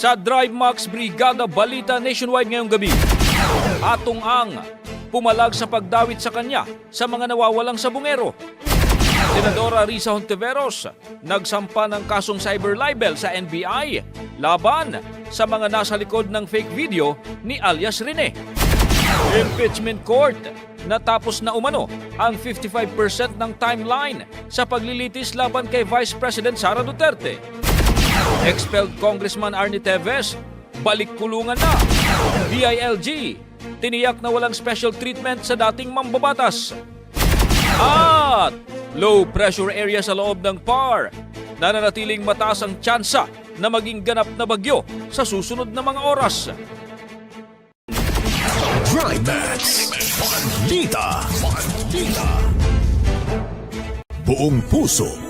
Sa Drive Max Brigada Balita Nationwide ngayong gabi. Atong ang pumalag sa pagdawit sa kanya sa mga nawawalang sabungero. Senadora Risa Hontiveros nagsampa ng kasong cyber libel sa NBI laban sa mga nasa likod ng fake video ni alias Rene. Impeachment Court natapos na umano ang 55% ng timeline sa paglilitis laban kay Vice President Sara Duterte. Expelled Congressman Arnie Teves, balik kulungan na. DILG, tiniyak na walang special treatment sa dating mambabatas. At low pressure area sa loob ng PAR, nananatiling mataas ang tsansa na maging ganap na bagyo sa susunod na mga oras. Balita. Balita. Buong puso.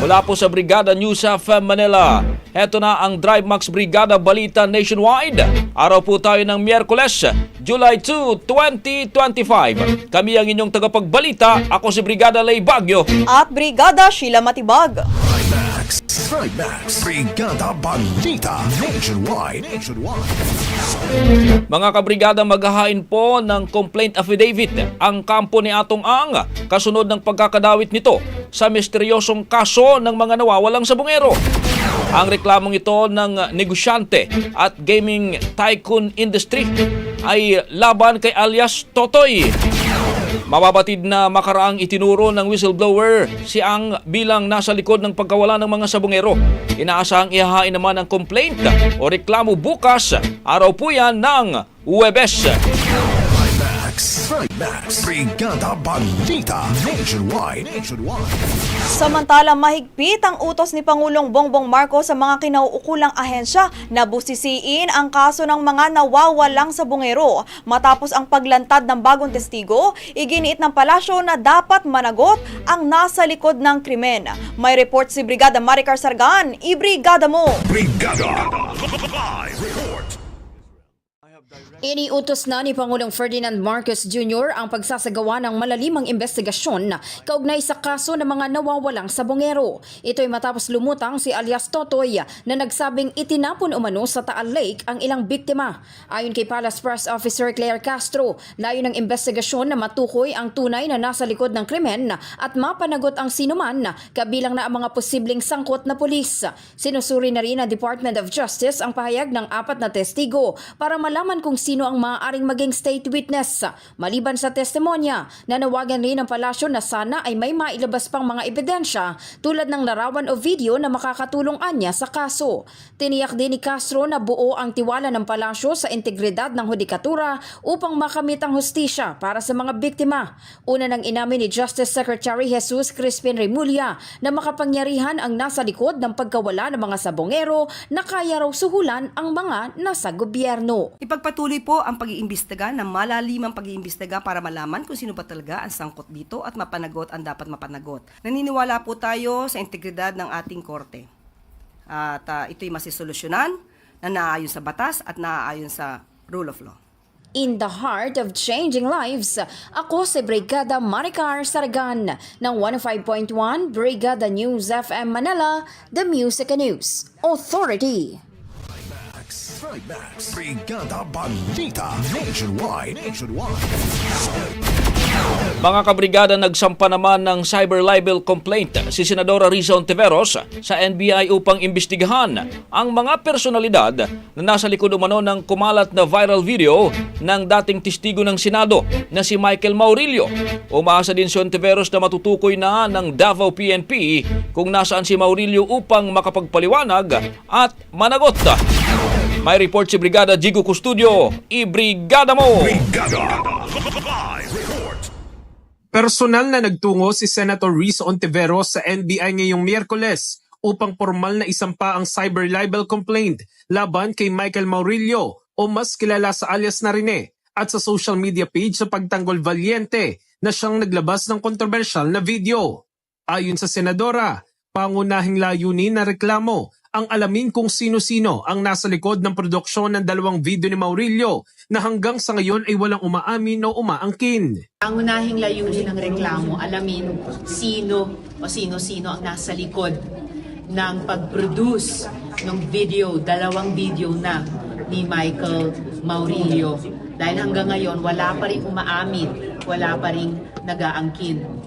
Mula po sa Brigada News of Manila, heto na ang Drive Max Brigada Balita Nationwide. Araw po tayo ng Miyerkules, July 2, 2025. Kami ang inyong tagapagbalita. Ako si Brigada Lay Bagyo. at Brigada Sheila Matibag. Drive Max. Drive Max. Brigada Balita Nationwide. Nationwide. Mga kabrigada maghahain po ng complaint affidavit ang kampo ni Atong Ang kasunod ng pagkakadawit nito sa misteryosong kaso ng mga nawawalang sabungero. Ang reklamong ito ng negosyante at gaming tycoon industry ay laban kay alias Totoy. Mababatid na makaraang itinuro ng whistleblower si Ang bilang nasa likod ng pagkawala ng mga sabungero. Inaasahang ihahain naman ang complaint o reklamo bukas, araw po yan ng Webes. Max. Trimax. Brigada Balita. Nationwide. Nationwide. Samantala, mahigpit ang utos ni Pangulong Bongbong Marcos sa mga kinauukulang ahensya na busisiin ang kaso ng mga nawawalang sa bungero. Matapos ang paglantad ng bagong testigo, iginiit ng palasyo na dapat managot ang nasa likod ng krimen. May report si Brigada Maricar Sargan. Ibrigada mo! Brigada. Live report. Iniutos na ni Pangulong Ferdinand Marcos Jr. ang pagsasagawa ng malalimang investigasyon kaugnay sa kaso ng mga nawawalang sabongero. Ito'y matapos lumutang si alias Totoy na nagsabing itinapon umano sa Taal Lake ang ilang biktima. Ayon kay Palace Press Officer Claire Castro, layo ng investigasyon na matukoy ang tunay na nasa likod ng krimen at mapanagot ang sinuman kabilang na ang mga posibleng sangkot na pulis. Sinusuri na rin ng Department of Justice ang pahayag ng apat na testigo para malaman kung sino ang maaaring maging state witness. Maliban sa testimonya, nanawagan rin ng palasyo na sana ay may mailabas pang mga ebidensya tulad ng larawan o video na makakatulong anya sa kaso. Tiniyak din ni Castro na buo ang tiwala ng palasyo sa integridad ng hudikatura upang makamit ang hustisya para sa mga biktima. Una nang inamin ni Justice Secretary Jesus Crispin Remulla na makapangyarihan ang nasa likod ng pagkawala ng mga sabongero na kaya raw suhulan ang mga nasa gobyerno. Ipagpatuloy po ang pag-iimbestiga ng malalimang pag-iimbestiga para malaman kung sino ba talaga ang sangkot dito at mapanagot ang dapat mapanagot. Naniniwala po tayo sa integridad ng ating korte. At ah, ito'y masisolusyonan na naaayon sa batas at naaayon sa rule of law. In the heart of changing lives, ako si Brigada Maricar Saragan ng 105.1 Brigada News FM Manila, The Music News Authority. Trimax. Brigada Balita. Nationwide. Nationwide. Mga kabrigada nagsampa naman ng cyber libel complaint si Senadora Risa Ontiveros sa NBI upang imbestigahan ang mga personalidad na nasa likod umano ng kumalat na viral video ng dating testigo ng Senado na si Michael Maurilio. Umaasa din si Ontiveros na matutukoy na ng Davao PNP kung nasaan si Maurilio upang makapagpaliwanag at managot. May report si Brigada Jigo Custudio. I-brigada mo! Brigada. Live report. Personal na nagtungo si Senator Risa Ontiveros sa NBI ngayong Miyerkules upang formal na isampa ang cyber libel complaint laban kay Michael Maurilio o mas kilala sa alias na Rene at sa social media page sa Pagtanggol Valiente na siyang naglabas ng kontrobersyal na video. Ayon sa senadora, pangunahing layunin na reklamo ang alamin kung sino-sino ang nasa likod ng produksyon ng dalawang video ni Maurilio na hanggang sa ngayon ay walang umaamin o umaangkin. Ang unahing layunin ng reklamo, alamin sino o sino-sino ang nasa likod ng pag-produce ng video, dalawang video na ni Michael Maurilio. Dahil hanggang ngayon, wala pa rin umaamin, wala pa rin nag-aangkin.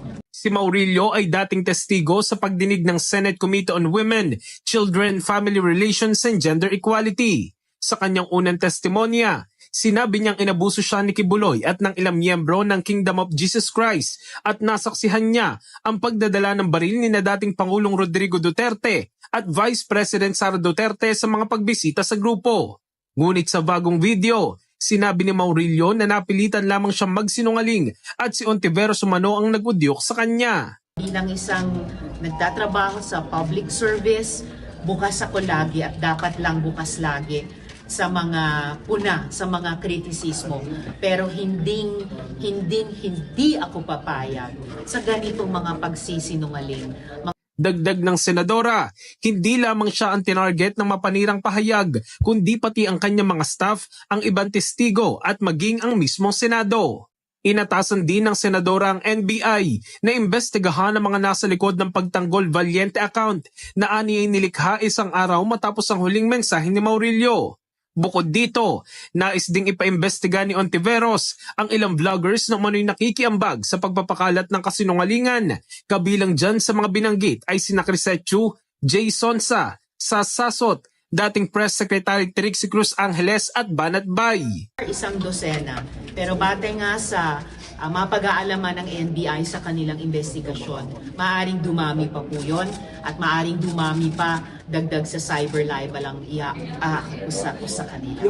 Si Maurilio ay dating testigo sa pagdinig ng Senate Committee on Women, Children, Family Relations and Gender Equality. Sa kanyang unang testimonya, sinabi niyang inabuso siya ni Kibuloy at ng ilang miyembro ng Kingdom of Jesus Christ at nasaksihan niya ang pagdadala ng baril ni na dating Pangulong Rodrigo Duterte at Vice President Sara Duterte sa mga pagbisita sa grupo. Ngunit sa bagong video, sinabi ni Maurilio na napilitan lamang siyang magsinungaling at si Ontiveros umano ang nagudyok sa kanya. Bilang isang nagtatrabaho sa public service, bukas ako lagi at dapat lang bukas lagi sa mga puna, sa mga kritisismo. Pero hindi, hindi, hindi ako papayag sa ganitong mga pagsisinungaling. Dagdag ng senadora, hindi lamang siya ang tinarget ng mapanirang pahayag, kundi pati ang kanyang mga staff, ang ibang testigo at maging ang mismong Senado. Inatasan din ng senadora ang NBI na imbestigahan ang mga nasa likod ng pagtanggol Valiente account na aniyay nilikha isang araw matapos ang huling mensahe ni Maurilio. Bukod dito, nais ding ipaimbestiga ni Ontiveros ang ilang vloggers na umano'y nakikiambag sa pagpapakalat ng kasinungalingan. Kabilang dyan sa mga binanggit ay sina Crisechu, Jay Sonsa, Sasasot, dating Press Secretary Trixie Cruz Angeles at Banat Bay. isang dosena. Pero batay nga sa ah, mapag-aalaman ng NBI sa kanilang investigasyon, maaring dumami pa po yun at maaring dumami pa dagdag sa cyber libel ang iya ah, sa, kanila.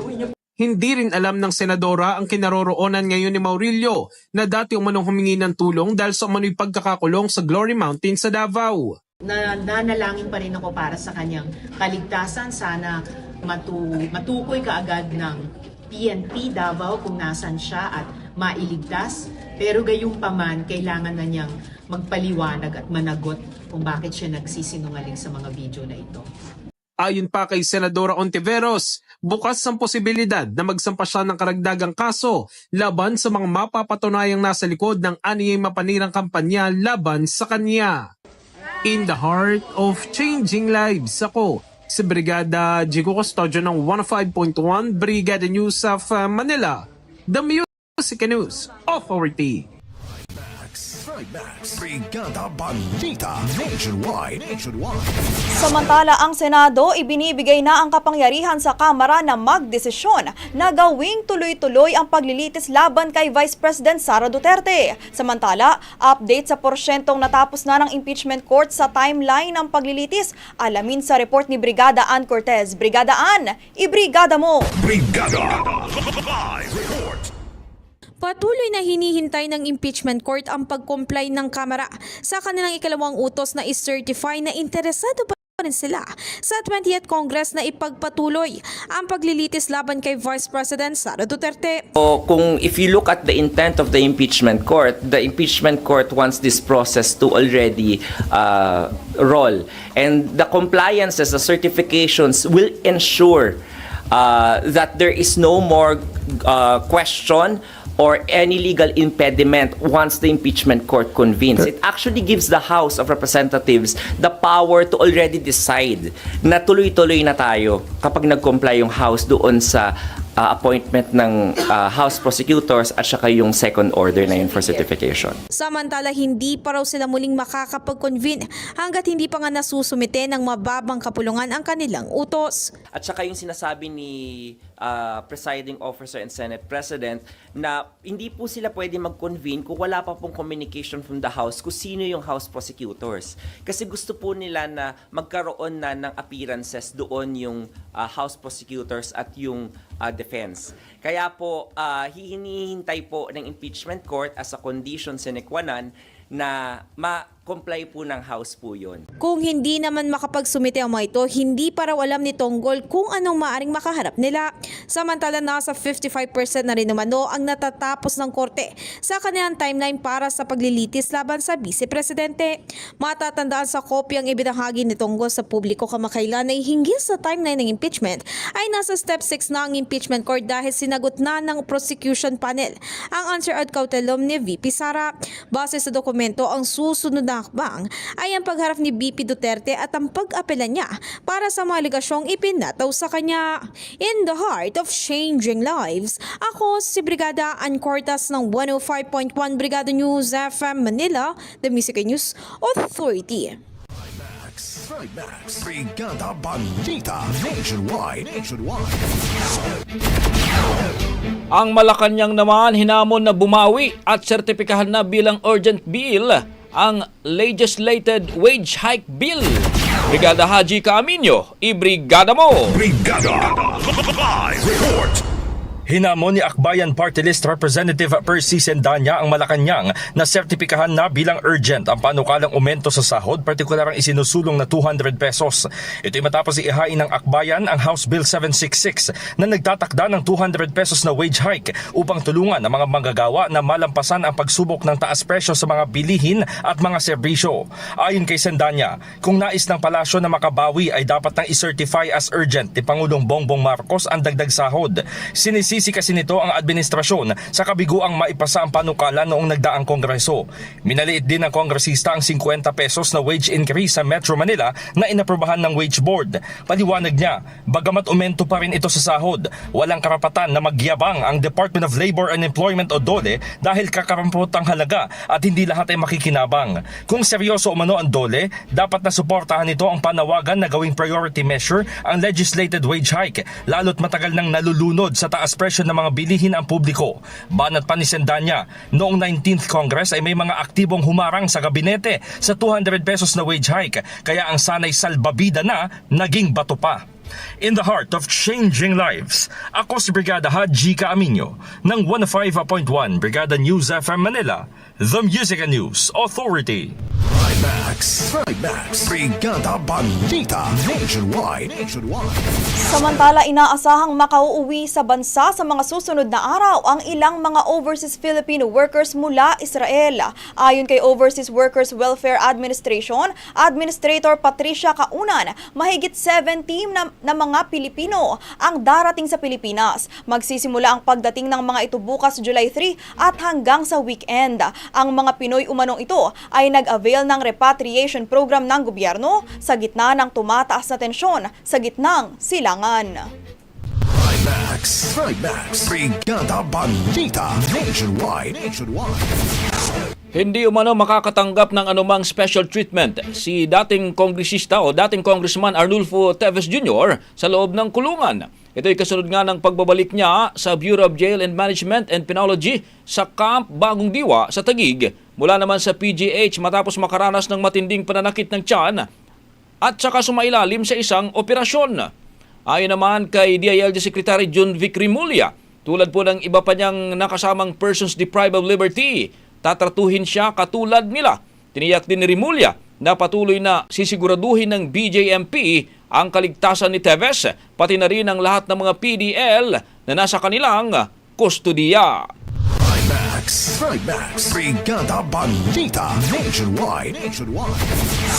Hindi rin alam ng senadora ang kinaroroonan ngayon ni Maurilio na dati umanong humingi ng tulong dahil sa umano'y pagkakakulong sa Glory Mountain sa Davao. na nanalangin pa rin ako para sa kanyang kaligtasan. Sana matu matukoy kaagad ng PNP Davao kung nasan siya at mailigtas. Pero gayong paman, kailangan na niyang magpaliwanag at managot kung bakit siya nagsisinungaling sa mga video na ito. Ayon pa kay Senadora Ontiveros, bukas ang posibilidad na magsampa siya ng karagdagang kaso laban sa mga mapapatunayang nasa likod ng aniyay mapanirang kampanya laban sa kanya. In the heart of changing lives, ako si Brigada Jigo Custodio ng 105.1 Brigada News of uh, Manila, the News Authority. Trimax. Brigada Balita Nationwide. Nationwide. Samantala, ang Senado ibinibigay na ang kapangyarihan sa Kamara na magdesisyon na gawing tuloy-tuloy ang paglilitis laban kay Vice President Sara Duterte. Samantala, update sa porsyentong natapos na ng impeachment court sa timeline ng paglilitis. Alamin sa report ni Brigada Ann Cortez. Brigada Ann, ibrigada mo! Brigada Live Report. Patuloy na hinihintay ng impeachment court ang pag-comply ng Kamara sa kanilang ikalawang utos na is-certify na interesado pa rin sila sa 20th Congress na ipagpatuloy ang paglilitis laban kay Vice President Sara Duterte. So, kung if you look at the intent of the impeachment court, the impeachment court wants this process to already uh, roll. And the compliances, the certifications will ensure uh, that there is no more uh, question or any legal impediment once the impeachment court convenes. It actually gives the House of Representatives the power to already decide na tuloy-tuloy na tayo kapag nag-comply yung House doon sa uh, appointment ng uh, House prosecutors at saka yung second order na yun for certification. Samantala, hindi pa raw sila muling makakapag-convene hanggat hindi pa nga nasusumite ng mababang kapulungan ang kanilang utos. At saka yung sinasabi ni uh, presiding officer and Senate President na hindi po sila pwede mag-convene kung wala pa pong communication from the House kung sino yung House prosecutors. Kasi gusto po nila na magkaroon na ng appearances doon yung uh, House prosecutors at yung uh, defense. Kaya po, uh, hinihintay po ng impeachment court as a condition sine qua non na ma-comply po ng House po yun. Kung hindi naman makapagsumite ang mga ito, hindi pa raw alam ni Tonggol kung anong maaring makaharap nila. Samantala nasa 55% na rin naman o ang natatapos ng korte sa kanilang timeline para sa paglilitis laban sa Vice Presidente. Matatandaan sa kopyang ibinahagi ni Tonggol sa publiko kamakailan ay hinggil sa timeline ng impeachment ay nasa step 6 na ang impeachment court dahil sinagot na ng prosecution panel ang answer ad cautelum ni VP Sara. Base sa dokumento, ang susunod na hakbang ay ang pagharap ni BP Duterte at ang pag-apela niya para sa mga aligasyong ipinataw sa kanya. In the heart of changing lives, ako si Brigada Ann Cortas ng 105.1 Brigada News FM Manila, the Music News Authority. Trimax. Brigada Balita Nationwide. Nationwide. Ang Malacanang naman hinamon na bumawi at sertipikahan na bilang urgent bill ang legislated wage hike bill. Brigada Haji Kaaminyo, ibrigada mo! Brigada Live Report. Hinamon ni Akbayan Party List Representative Percy Sendanya ang Malacanang na sertipikahan na bilang urgent ang panukalang aumento sa sahod, partikular ang isinusulong na 200 pesos. Ito'y matapos ihain ng Akbayan ang House Bill 766 na nagtatakda ng 200 pesos na wage hike upang tulungan ang mga manggagawa na malampasan ang pagsubok ng taas presyo sa mga bilihin at mga serbisyo. Ayon kay Sendanya, kung nais ng palasyo na makabawi ay dapat nang isertify as urgent ni Pangulong Bongbong Marcos ang dagdag sahod. Sinisisi kasi nito ang administrasyon sa kabiguang maipasa ang panukala noong nagdaang kongreso. Minaliit din ng kongresista ang 50 pesos na wage increase sa Metro Manila na inaprobahan ng wage board. Paliwanag niya, bagamat umento pa rin ito sa sahod, walang karapatan na magyabang ang Department of Labor and Employment o DOLE dahil kakarampotang halaga at hindi lahat ay makikinabang. Kung seryoso umano ang DOLE, dapat na suportahan nito ang panawagan na gawing priority measure ang legislated wage hike, lalo't matagal nang nalulunod sa taas presyo ng mga bilihin ang publiko. Banat pa ni Sendanya, noong 19th Congress ay may mga aktibong humarang sa gabinete sa 200 pesos na wage hike, kaya ang sanay salbabida na naging bato pa. In the heart of changing lives, ako si Brigada Haji Caaminyo ng 105.1 Brigada News FM Manila, the Music and News Authority. Trimax. Trimax. Brigada Balita. Nationwide. Nationwide. Samantala, inaasahang makauuwi sa bansa sa mga susunod na araw ang ilang mga overseas Filipino workers mula Israel. Ayon kay Overseas Workers Welfare Administration, Administrator Patricia Kaunan, mahigit 70 na, na mga Pilipino ang darating sa Pilipinas. Magsisimula ang pagdating ng mga ito bukas July 3 at hanggang sa weekend. Ang mga Pinoy umanong ito ay nag-avail ng repatriation program ng gobyerno sa gitna ng tumataas na tensyon sa gitnang silangan. Trimax. Trimax. Brigada Balita. Nationwide. Nationwide. Hindi umano makakatanggap ng anumang special treatment si dating kongresista o dating congressman Arnulfo Teves Jr. sa loob ng kulungan. Ito ay kasunod nga ng pagbabalik niya sa Bureau of Jail and Management and Penology sa Camp Bagong Diwa sa Tagig mula naman sa PGH matapos makaranas ng matinding pananakit ng tiyan at saka sumailalim sa isang operasyon. Ayon naman kay DILG Secretary John Vic Rimulya, tulad po ng iba pa niyang nakasamang persons deprived of liberty, tatratuhin siya katulad nila. Tiniyak din ni Rimulya na patuloy na sisiguraduhin ng BJMP ang kaligtasan ni Teves, pati na rin ang lahat ng mga PDL na nasa kanilang kustudiya. Trimax. Trimax. Brigada Balita. Nationwide. Nationwide.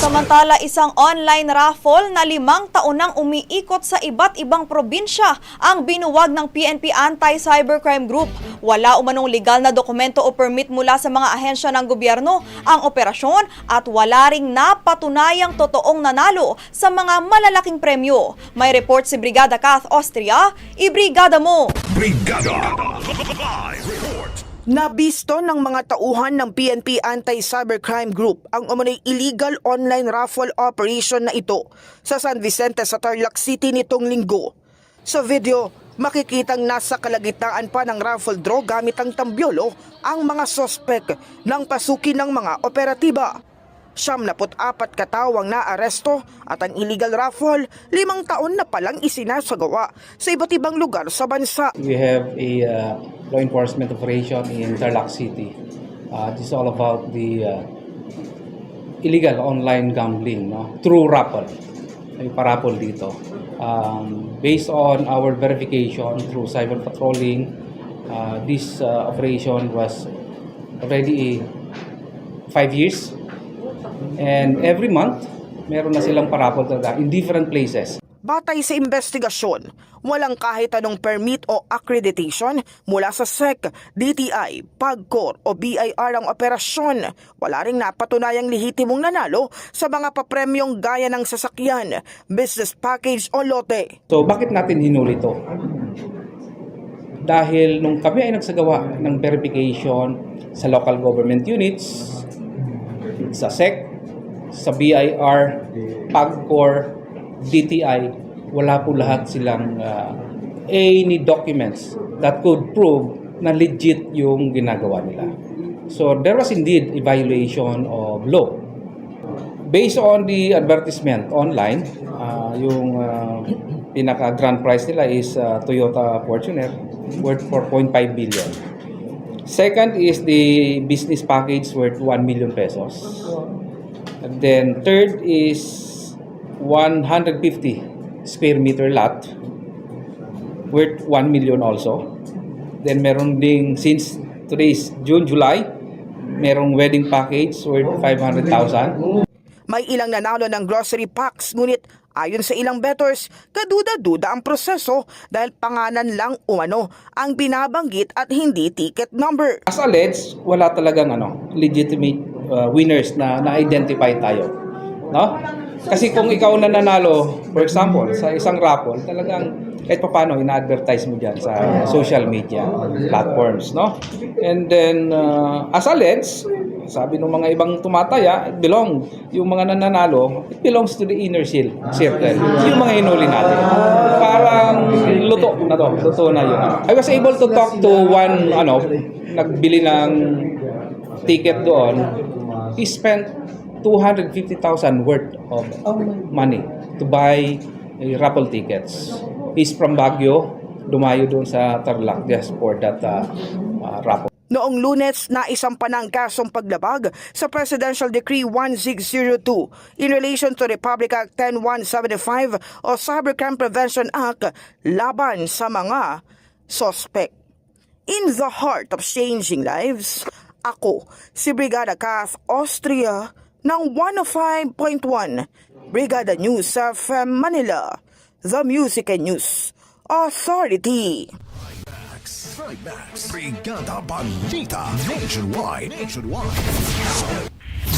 Samantala, isang online raffle na limang taon nang umiikot sa iba't ibang probinsya ang binuwag ng PNP Anti-Cybercrime Group. Wala umanong legal na dokumento o permit mula sa mga ahensya ng gobyerno ang operasyon at wala ring napatunayang totoong nanalo sa mga malalaking premyo. May report si Brigada Kath Austria, ibrigada mo! Brigada. Live report. Nabisto ng mga tauhan ng PNP Anti-Cybercrime Group ang umano'y illegal online raffle operation na ito sa San Vicente sa Tarlac City nitong linggo. Sa video, makikitang nasa kalagitnaan pa ng raffle draw gamit ang tambyolo ang mga sospek ng pasukin ng mga operatiba. Siyam na apat katawang na aresto at ang illegal raffle limang taon na palang isinasagawa sa iba't ibang lugar sa bansa. We have a uh, law enforcement operation in Tarlac City. Uh, this is all about the uh, illegal online gambling no? through raffle. May parapol dito. Um, based on our verification through cyber patrolling, uh, this uh, operation was already five years. And every month, meron na silang parapol talaga in different places. Batay sa investigasyon, walang kahit anong permit o accreditation mula sa SEC, DTI, PAGCOR o BIR ang operasyon. Wala ring napatunayang lehitimong nanalo sa mga papremyong gaya ng sasakyan, business package o lote. So bakit natin hinuli to? Dahil nung kami ay nagsagawa ng verification sa local government units, sa SEC, sa BIR, PAGCOR, DTI, wala po lahat silang uh, any documents that could prove na legit yung ginagawa nila. So there was indeed a violation of law. Based on the advertisement online, uh, yung uh, pinaka grand prize nila is uh, Toyota Fortuner worth 4.5 billion. Second is the business package worth 1 million pesos. And then third is 150 square meter lot worth 1 million also. Then meron ding since today is June, July, merong wedding package worth 500,000. May ilang nanalo ng grocery packs ngunit ayon sa ilang bettors, kaduda-duda ang proseso dahil pangalan lang umano ang binabanggit at hindi ticket number. As alleged, wala talagang ano, legitimate uh, winners na na-identify tayo. No? Kasi kung ikaw na nanalo, for example, sa isang raffle, talagang kahit pa paano, ina-advertise mo dyan sa social media platforms, no? And then, uh, as alleged, sabi ng mga ibang tumataya, it belong, yung mga nananalo, it belongs to the inner seal, circle. Yung mga inuli natin. Parang luto na to, luto na yun. I was able to talk to one, ano, nagbili ng ticket doon. He spent 250,000 worth of money to buy eh, raffle tickets. He's from Baguio, dumayo doon sa Tarlac just for that uh, uh, raffle. Noong lunes, naisampa ng kasong paglabag sa Presidential Decree 1602 in relation to Republic Act 10175 o Cybercrime Prevention Act laban sa mga sospek. In the heart of changing lives, ako si Brigada Kath Austria ng 105.1 Brigada News FM Manila, The Music and News Authority. Brigada Balita Nationwide. Nationwide.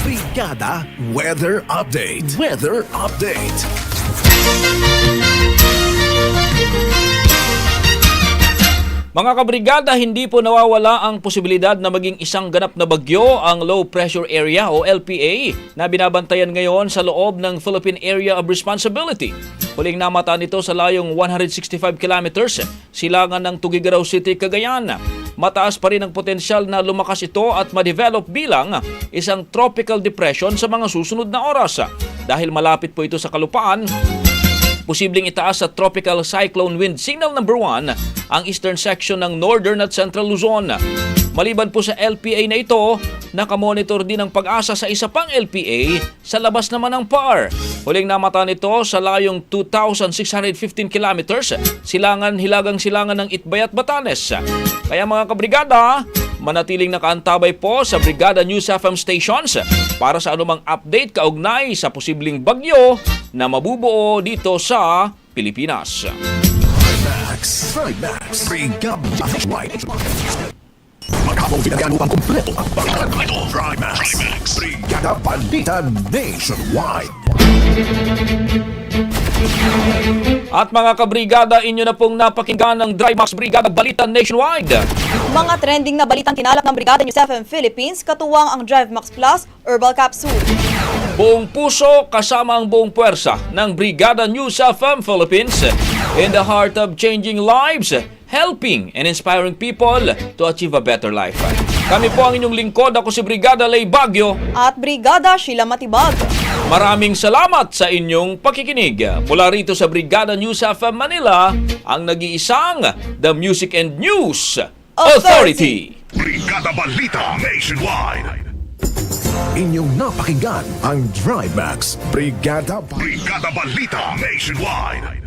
Brigada Weather Update. Weather Update. Mga kabrigada, hindi po nawawala ang posibilidad na maging isang ganap na bagyo ang Low Pressure Area o LPA na binabantayan ngayon sa loob ng Philippine Area of Responsibility. Huling namata nito sa layong 165 kilometers silangan ng Tugigaraw City, Cagayan. Mataas pa rin ang potensyal na lumakas ito at ma-develop bilang isang tropical depression sa mga susunod na oras. Dahil malapit po ito sa kalupaan, posibleng itaas sa Tropical Cyclone Wind Signal number 1 ang eastern section ng Northern at Central Luzon. Maliban po sa LPA na ito, nakamonitor din ang pag-asa sa isa pang LPA sa labas naman ng PAR. Huling namata nito sa layong 2,615 kilometers, silangan hilagang silangan ng Itbay at Batanes. Kaya mga kabrigada, manatiling nakaantabay po sa Brigada News FM stations para sa anumang update kaugnay sa posibleng bagyo na mabubuo dito sa Pilipinas. Trimax. Trimax. Brigada Maghapong binagyan upang kumpleto ang balitan ito. Trimax. Brigada Balita Nationwide. At mga kabrigada, inyo na pong napakinggan ng Drymax Brigada Balita Nationwide. Mga trending na balitang kinalap ng Brigada News FM Philippines, katuwang ang Drive Max Plus Herbal Capsule. Buong puso kasama ang buong puwersa ng Brigada News FM Philippines in the heart of changing lives, helping and inspiring people to achieve a better life. Kami po ang inyong lingkod. Ako si Brigada Lay Bagyo. At Brigada Sheila Matibag. Maraming salamat sa inyong pakikinig. Mula rito sa Brigada News FM Manila, ang nag-iisang The Music and News Authority. Brigada Balita Nationwide. Inyong napakinggan ang Trimax. Brigada Brigada Balita Nationwide.